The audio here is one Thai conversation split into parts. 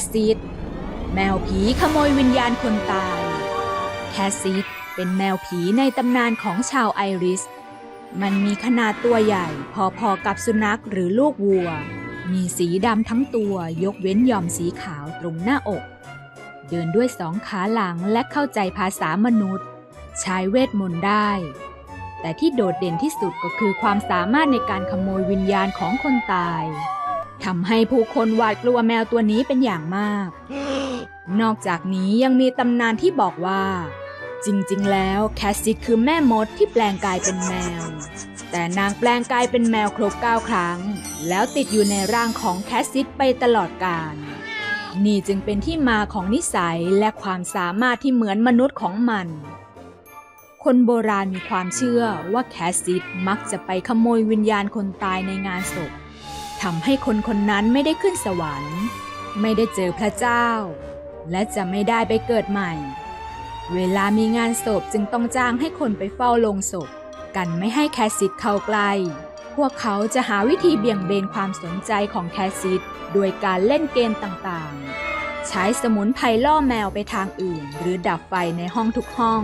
สซิดแมวผีขโมยวิญญาณคนตาย แคสซิดเป็นแมวผีในตำนานของชาวไอริส มันมีขนาดตัวใหญ่พอๆกับสุนัขหรือลูกวัว มีสีดำทั้งตัวยกเว้นยอมสีขาวตรงหน้าอก เดินด้วยสองขาหลังและเข้าใจภาษามนุษย์ ใช้เวทมนต์ได้ แต่ที่โดดเด่นที่สุดก็คือความสามารถในการขโมยวิญญาณของคนตาย ทำให้ผู้คนหวาดกลัวแมวตัวนี้เป็นอย่างมาก นอกจากนี้ยังมีตำนานที่บอกว่า จริงๆ แล้วแคสซิดคือแม่มดที่แปลงกายเป็นแมว แต่นางแปลงกายเป็นแมวครบ9ครั้ง แล้วติดอยู่ในร่างของแคสซิดไปตลอดกาลนี่จึงเป็นที่มาของนิสัยและความสามารถที่เหมือนมนุษย์ของมัน คนโบราณมีความเชื่อว่าแคสซิดมักจะไปขโมยวิญญาณคนตายในงานศพ ทำให้คนคนนั้นไม่ได้ขึ้นสวรรค์ ไม่ได้เจอพระเจ้า และจะไม่ได้ไปเกิดใหม่ เวลามีงานศพจึงต้องจ้างให้คนไปเฝ้าลงศพ กันไม่ให้แคสซิดเข้าใกล้ พวกเขาจะหาวิธีเบี่ยงเบนความสนใจของแคสซิดโดยการเล่นเกมต่างๆ ใช้สมุนไพรล่อแมวไปทางอื่น หรือดับไฟในห้องทุกห้อง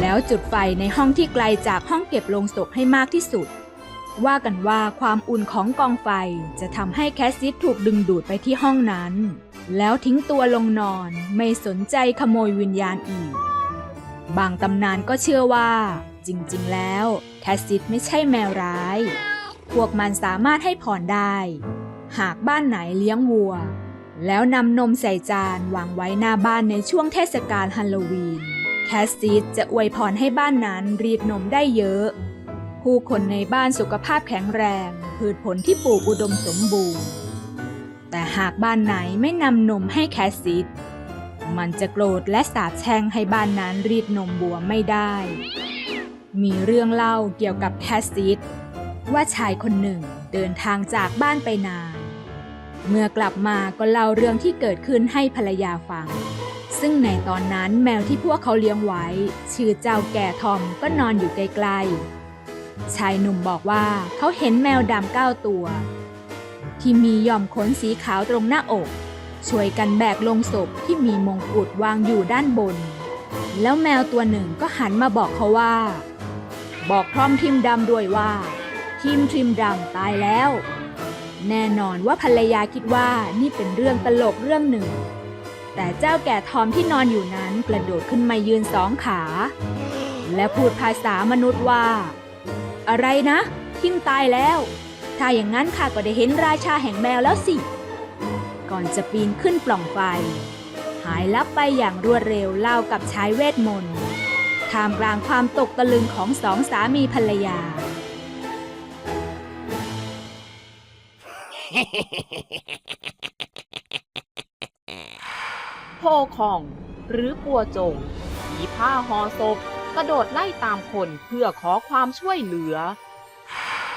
แล้วจุดไฟในห้องที่ไกลจากห้องเก็บลงศพให้มากที่สุด ว่ากันว่าความอุ่นของกองไฟจะทำให้แคสซิดถูกดึงดูดไปที่ห้องนั้น แล้วทิ้งตัวลงนอนไม่สนใจขโมยวิญญาณอีก บางตำนานก็เชื่อว่า จริงๆ แล้วแคสซิดไม่ใช่แมวร้าย พวกมันสามารถให้พรได้ หากบ้านไหนเลี้ยงวัว แล้วนำนมใส่จานวางไว้หน้าบ้านในช่วงเทศกาลฮัลโลวีนแคสซิดจะอวยพรให้บ้านนั้นรีดนมได้เยอะ ผู้คนในบ้านสุขภาพแข็งแรง พืชผลที่ปลูกอุดมสมบูรณ์ แต่หากบ้านไหนไม่นำนมให้แคสซิดมันจะโกรธและสาปแช่งให้บ้านนั้นรีดนมบัวไม่ได้ มีเรื่องเล่าเกี่ยวกับแคสซิดว่าชายคนหนึ่งเดินทางจากบ้านไปนาน เมื่อกลับมาก็เล่าเรื่องที่เกิดขึ้นให้ภรรยาฟัง ซึ่งในตอนนั้นแมวที่พวกเขาเลี้ยงไว้ ชื่อเจ้าแก่ทอมก็นอนอยู่ใกล้ๆ ชายหนุ่มบอกว่าเขาเห็นแมวดำเก้าตัว ที่มีย่อมขนสีขาวตรงหน้าอก ช่วยกันแบกลงศพที่มีมงกุฎวางอยู่ด้านบน แล้วแมวตัวหนึ่งก็หันมาบอกเขาว่า บอกพร้อมทิมดำด้วยว่า ทิมทิมดำตายแล้ว แน่นอนว่าภรรยาคิดว่านี่เป็นเรื่องตลกเรื่องหนึ่ง แต่เจ้าแก่ทอมที่นอนอยู่นั้นกระโดดขึ้นมายืนสองขา และพูดภาษามนุษย์ว่า อะไรนะ ทิมตายแล้ว ถ้าอย่างนั้นข้าก็ได้เห็นราชาแห่งแมวแล้วสิ ก่อนจะปีนขึ้นปล่องไฟ หายลับไปอย่างรวดเร็วเล่ากับชายเวทมนต์ท่ามกลางความตกตะลึงของสองสามีภรรยา โพคอง หรือปัวจงผีผ้าห่อศพ กระโดดไล่ตามคนเพื่อขอความช่วยเหลือ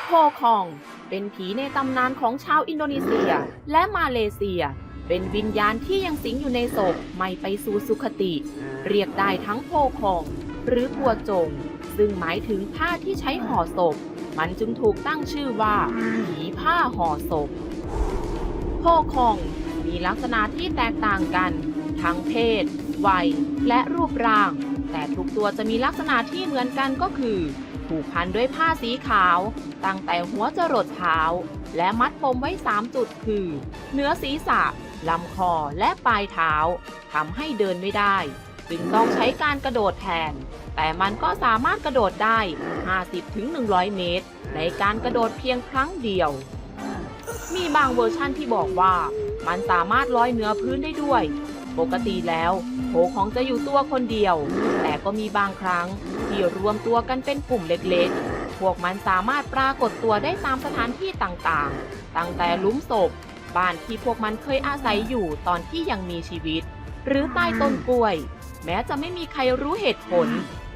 โพคอง เป็นผีในตำนานของชาวอินโดนีเซียและมาเลเซีย เป็นวิญญาณที่ยังสิงอยู่ในศพไม่ไปสู่สุคติ เรียกได้ทั้งโพคอง หรือปัวจง ซึ่งหมายถึงผ้าที่ใช้ห่อศพ มันจึงถูกตั้งชื่อว่าผีผ้าห่อศพโพคองมีลักษณะที่แตกต่างกัน ทั้งเพศ วัย และรูปร่าง แต่ทุกตัวจะมีลักษณะที่เหมือนกันก็คือผูกพันด้วยผ้าสีขาว ตั้งแต่หัวจรดเท้า และมัดปมไว้ 3 จุดคือ เหนือศีรษะลำคอและปลายเท้าทำให้เดินไม่ได้ จึงต้องใช้การกระโดดแทน แต่มันก็สามารถกระโดดได้ 50-100 เมตร ในการกระโดดเพียงครั้งเดียว มีบางเวอร์ชั่นที่บอกว่า มันสามารถลอยเหนือพื้นได้ด้วย ปกติแล้วโผของจะอยู่ตัวคนเดียว แต่ก็มีบางครั้งที่รวมตัวกันเป็นกลุ่มเล็กๆ พวกมันสามารถปรากฏตัวได้ตามสถานที่ต่างๆ ตั้งแต่ลุมศพ บ้านที่พวกมันเคยอาศัยอยู่ตอนที่ยังมีชีวิต หรือใต้ต้นกล้วย แม้จะไม่มีใครรู้เหตุผล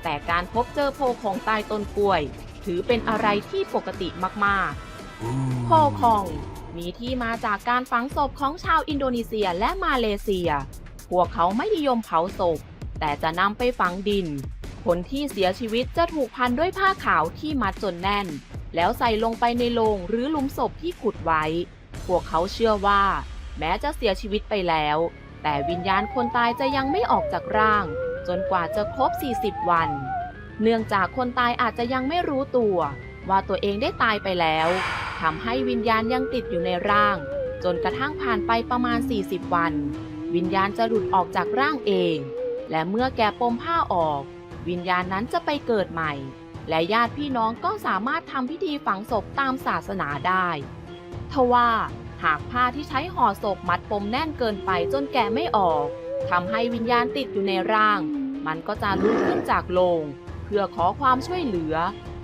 แต่การพบเจอโพของใต้ต้นกล้วย ถือเป็นอะไรที่ปกติมากๆ โพคองมีที่มาจากการฝังศพของชาวอินโดนีเซียและมาเลเซีย พวกเขาไม่นิยมเผาศพ แต่จะนำไปฝังดิน คนที่เสียชีวิตจะถูกพันด้วยผ้าขาวที่มัดจนแน่น แล้วใส่ลงไปในโลงหรือหลุมศพที่ขุดไว้ พวกเขาเชื่อว่า แม้จะเสียชีวิตไปแล้ว แต่วิญญาณคนตายจะยังไม่ออกจากร่าง จนกว่าจะครบ 40 วัน เนื่องจากคนตายอาจจะยังไม่รู้ตัว ว่าตัวเองได้ตายไปแล้วทำให้วิญญาณยังติดอยู่ในร่าง จนกระทั่งผ่านไปประมาณ 40 วัน วิญญาณจะหลุดออกจากร่างเอง และเมื่อแกปมผ้าออก วิญญาณนั้นจะไปเกิดใหม่ และญาติพี่น้องก็สามารถทำพิธีฝังศพตามศาสนาได้ทว่าหากผ้าที่ใช้ห่อศพมัดปมแน่นเกินไปจนแกไม่ออกทำให้วิญญาณติดอยู่ในร่าง มันก็จะลุกขึ้นจากโลง เพื่อขอความช่วยเหลือ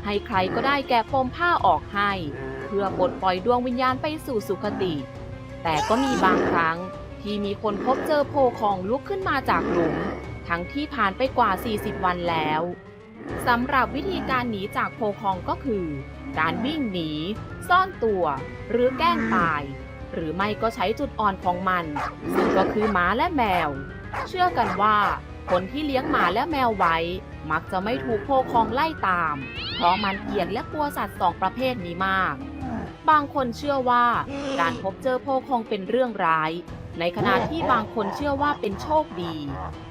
ให้ใครก็ได้แกปมผ้าออกให้ เพื่อปลดปล่อยดวงวิญญาณไปสู่สุคติ แต่ก็มีบางครั้ง ที่มีคนพบเจอโพของลุกขึ้นมาจากหลุม ทั้งที่ผ่านไปกว่า 40 วันแล้วสำหรับวิธีการหนีจากโพคองก็คือ การวิ่งหนี ซ่อนตัว หรือแกล้งตาย หรือไม่ก็ใช้จุดอ่อนของมัน ซึ่งก็คือหมาและแมว เชื่อกันว่าคนที่เลี้ยงหมาและแมวไว้ มักจะไม่ถูกโพคองไล่ตาม เพราะมันเกลียดและกลัวสัตว์สองประเภทนี้มาก บางคนเชื่อว่า การพบเจอโพคองเป็นเรื่องร้าย ในขณะที่บางคนเชื่อว่าเป็นโชคดี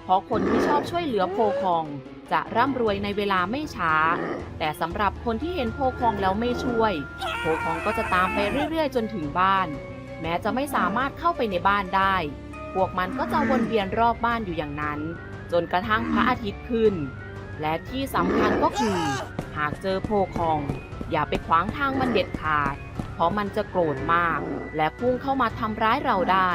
เพราะคนที่ชอบช่วยเหลือโพคอง จะร่ำรวยในเวลาไม่ช้า แต่สำหรับคนที่เห็นโพคองแล้วไม่ช่วย โพคองก็จะตามไปเรื่อยๆ จนถึงบ้าน แม้จะไม่สามารถเข้าไปในบ้านได้ พวกมันก็จะวนเวียนรอบบ้านอยู่อย่างนั้น จนกระทั่งพระอาทิตย์ขึ้น และที่สำคัญก็คือ หากเจอโพคอง อย่าไปขวางทางมันเด็ดขาด เพราะมันจะโกรธมาก และพุ่งเข้ามาทำร้ายเราได้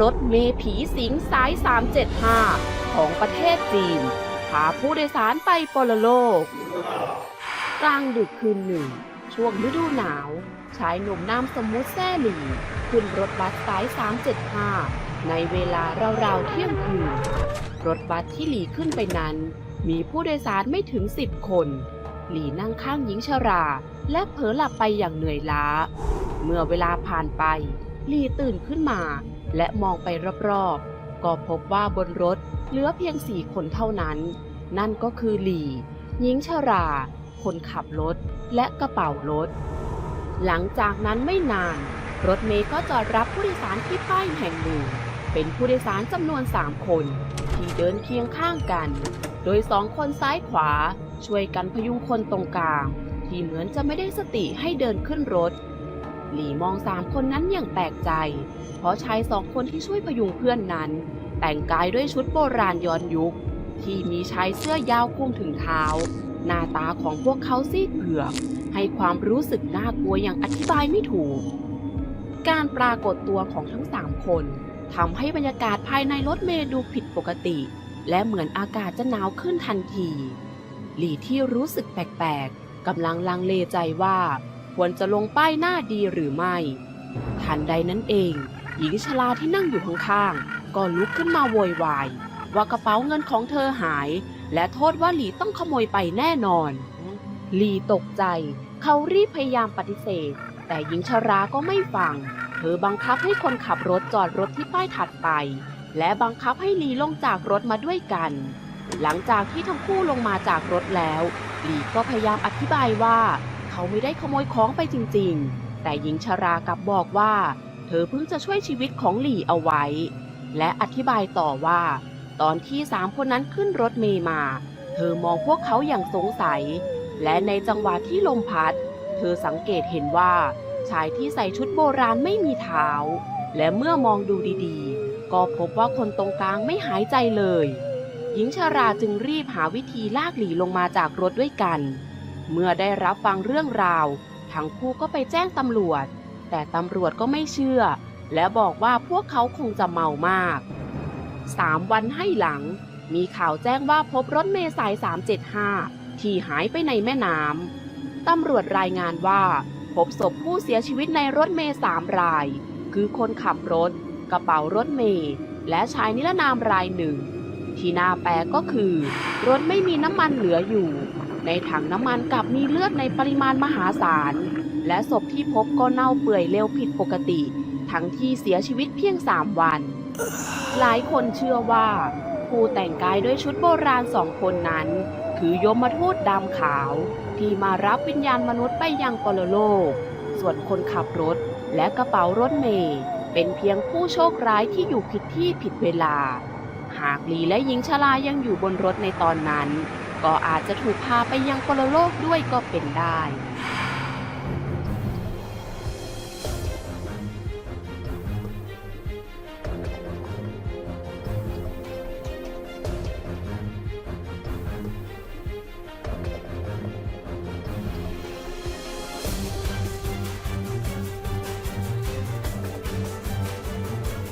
รถเมผีสิงสาย 375 ของประเทศจีน พาผู้โดยสารไปปรโลก กลางดึกคืนหนึ่ง ช่วงฤดูหนาว ชายหนุ่มนามสมมุติแซ่หลี่ขึ้นรถบัสสาย 375 ในเวลาราวๆเที่ยงคืน รถบัสที่หลีขึ้นไปนั้น มีผู้โดยสารไม่ถึง 10 คน หลีนั่งข้างหญิงชรา และเผลอหลับไปอย่างเหนื่อยล้า เมื่อเวลาผ่านไป หลีตื่นขึ้นมา และมองไปรอบๆ ก็พบว่าบนรถเหลือเพียงสี่คนเท่านั้น นั่นก็คือหลี่หญิงชรา คนขับรถ และกระเป๋ารถ หลังจากนั้นไม่นาน รถเมย์ก็จอดรับผู้โดยสารที่ป้ายแห่งหนึ่ง เป็นผู้โดยสารจำนวนสามคน ที่เดินเคียงข้างกัน โดยสองคนซ้ายขวา ช่วยกันพยุงคนตรงกลาง ที่เหมือนจะไม่ได้สติให้เดินขึ้นรถ หลีมองสามคนนั้นอย่างแปลกใจ เพราะชายสองคนที่ช่วยพยุงเพื่อนนั้น แต่งกายด้วยชุดโบราณย้อนยุค ที่มีชายเสื้อยาวคลุมถึงเท้า หน้าตาของพวกเขาซีดเผือกให้ความรู้สึกน่ากลัวอย่างอธิบายไม่ถูก การปรากฏตัวของทั้งสามคนทำให้บรรยากาศภายในรถเมล์ดูผิดปกติ และเหมือนอากาศจะหนาวขึ้นทันที หลีที่รู้สึกแปลกๆกำลังลังเลใจว่า ควรจะลงป้ายหน้าดีหรือไม่ทันใดนั้นเอง หญิงชราที่นั่งอยู่ข้างๆก็ลุกขึ้นมาโวยวาย ว่ากระเป๋าเงินของเธอหาย และโทษว่าหลีต้องขโมยไปแน่นอนหลีตกใจ เขารีบพยายามปฏิเสธ แต่หญิงชราก็ไม่ฟัง เธอบังคับให้คนขับรถจอดรถที่ป้ายถัดไป และบังคับให้หลีลงจากรถมาด้วยกัน หลังจากที่ทั้งคู่ลงมาจากรถแล้วหลีก็พยายามอธิบายว่า เขาไม่ได้ขโมยของไปจริงๆ แต่หญิงชรากลับบอกว่า เธอเพิ่งจะช่วยชีวิตของหลี่เอาไว้ และอธิบายต่อว่า ตอนที่สามคนนั้นขึ้นรถเมย์มา เธอมองพวกเขาอย่างสงสัย และในจังหวะที่ลมพัด เธอสังเกตเห็นว่า ชายที่ใส่ชุดโบราณไม่มีเท้า และเมื่อมองดูดีๆ ก็พบว่าคนตรงกลางไม่หายใจเลย หญิงชาราจึงรีบหาวิธีลากหลีลงมาจากรถด้วยกัน เมื่อได้รับฟังเรื่องราว ทั้งคู่ก็ไปแจ้งตำรวจ แต่ตำรวจก็ไม่เชื่อ และบอกว่าพวกเขาคงจะเมามากสามวันให้หลัง มีข่าวแจ้งว่าพบรถเมล์สาย 375 ที่หายไปในแม่น้ำตำรวจรายงานว่า พบศพผู้เสียชีวิตในรถเมล์สามราย คือคนขับรถ กระเป๋ารถเมล์และชายนิรนามรายหนึ่ง ที่น่าแปลกก็คือ รถไม่มีน้ำมันเหลืออยู่ ในถังน้ำมันกลับมีเลือดในปริมาณมหาศาล และศพที่พบก็เน่าเปื่อยเร็วผิดปกติ ทั้งที่เสียชีวิตเพียงสามวัน หลายคนเชื่อว่า ผู้แต่งกายด้วยชุดโบราณสองคนนั้น คือยมทูตดำขาว ที่มารับวิญญาณมนุษย์ไปยังปรโลก ส่วนคนขับรถและกระเป๋ารถเมย์เป็นเพียงผู้โชคร้ายที่อยู่ผิดที่ผิดเวลา หากลีและหญิงชรายังอยู่บนรถในตอนนั้น ก็อาจจะถูกพาไปยังปโลโลกด้วยก็เป็นได้